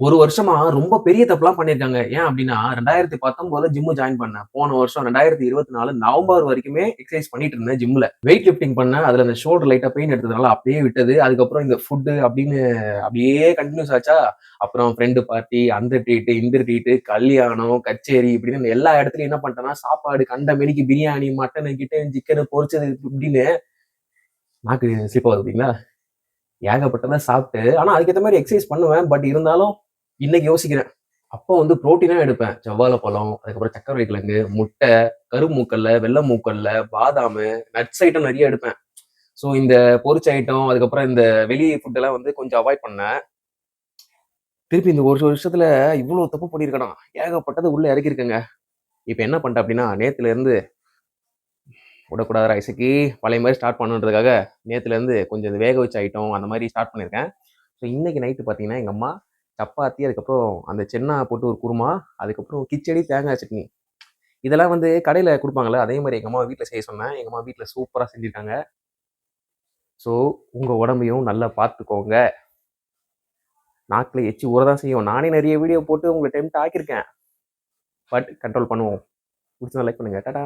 ஒரு வருஷமா ரொம்ப பெரிய தப்புலாம் பண்ணியிருக்காங்க ஏன் அப்படின்னா ரெண்டாயிரத்தி பத்தொன்பதுல ஜிம்மு ஜாயின் பண்ணேன். போன வருஷம் ரெண்டாயிரத்தி இருபத்தி நாலு நவம்பர் வரைக்குமே எக்ஸசைஸ் பண்ணிட்டு இருந்தேன் ஜிம்ல வெயிட் லிஃப்டிங் பண்ணேன். அதுல அந்த ஷோல்டர் லைட்டா பெயின் எடுத்ததுனால அப்படியே விட்டது. அதுக்கப்புறம் இந்த ஃபுட்டு அப்படின்னு அப்படியே கண்டினியூஸ் ஆச்சா? அப்புறம் ஃப்ரெண்டு பார்ட்டி அந்த ட்ரீட்டு இந்த ட்ரீட்டு கல்யாணம் கச்சேரி இப்படின்னு எல்லா இடத்துலயும் என்ன பண்ணிட்டேன்னா சாப்பாடு கண்ட மெனிக்கு பிரியாணி மட்டன் கிட்டன் சிக்கனு பொரிச்சது இப்படின்னு நாக்கு ஸ்லிப் ஆகுது பார்த்தீங்களா ஏகப்பட்டதை சாப்பிட்டு ஆனால் அதுக்கேற்ற மாதிரி எக்ஸசைஸ் பண்ணுவேன். பட் இருந்தாலும் இன்னைக்கு யோசிக்கிறேன். அப்போ வந்து ப்ரோட்டீனா எடுப்பேன். செவ்வாழை பழம் அதுக்கப்புறம் சக்கரை கிழங்கு முட்டை கருமூக்கல்ல வெள்ளை மூக்கல்ல பாதாம் நட்ஸ் ஐட்டம் நிறைய எடுப்பேன். ஸோ இந்த பொரிச்ச ஐட்டம் அதுக்கப்புறம் இந்த வெளி ஃபுட்டெல்லாம் வந்து கொஞ்சம் அவாய்ட் பண்ணேன். திருப்பி இந்த ஒரு வருஷத்துல இவ்வளவு தப்பு பண்ணியிருக்கேனா? ஏகப்பட்டது உள்ள இறக்கிருக்கேங்க இப்போ என்ன பண்ணிட்டேன் அப்படின்னா நேத்துல இருந்து விடக்கூடாத ரைஸுக்கு பழைய மாதிரி ஸ்டார்ட் பண்ணுன்றதுக்காக நேத்துல இருந்து கொஞ்சம் இந்த வேக வச்ச ஐட்டம் அந்த மாதிரி ஸ்டார்ட் பண்ணியிருக்கேன். ஸோ இன்னைக்கு நைட்டு பார்த்தீங்கன்னா எங்கள் அம்மா சப்பாத்தி அதுக்கப்புறம் அந்த சென்னா போட்டு ஒரு குருமா அதுக்கப்புறம் கிச்சடி தேங்காய் சட்னி. இதெல்லாம் வந்து கடையில் கொடுப்பாங்கல்ல அதே மாதிரி எங்கள் அம்மா வீட்டில் செய்ய சொன்னேன். எங்கள் அம்மா வீட்டில் சூப்பராக செஞ்சுருக்காங்க. ஸோ உங்கள் உடம்பையும் நல்லா பார்த்துக்கோங்க நாக்கில் எச்சி ஊற தான் செய்யும். நானே நிறைய வீடியோ போட்டு உங்களை டெம்ட் ஆக்கியிருக்கேன். பட் கண்ட்ரோல் பண்ணுவோம். பிடிச்சா லைக் பண்ணுங்கள் டாடா.